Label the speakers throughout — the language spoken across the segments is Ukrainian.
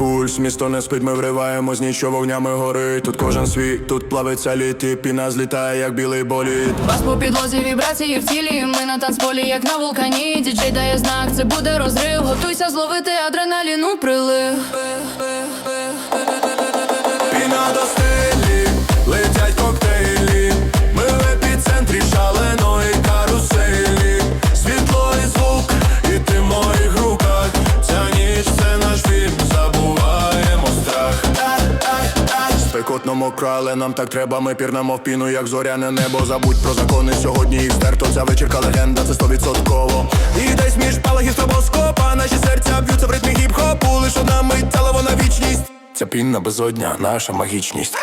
Speaker 1: пульс, місто не спить, ми вриваємо, з нічого вогнями горить. Тут кожен свій, тут плавиться літи, піна злітає, як білий боліт.
Speaker 2: Бас по підлозі вібрації в тілі. Ми на танцполі, як на вулкані. Діджей дає знак, це буде розрив. Готуйся зловити адреналіну прилив.
Speaker 1: Піна до Спекотно крале нам так треба. Ми пірнемо в піну, як зоряне небо. Забудь про закони сьогодні їх стерто. Ця вечірка легенда, це стовідсотково. І десь між палагів стробоскопа Наші серця б'ються в ритмі гіп-хопу Лиш одна мить, але вона вічність. Ця пінна безодня, наша магічність.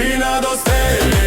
Speaker 1: Тобі на достелі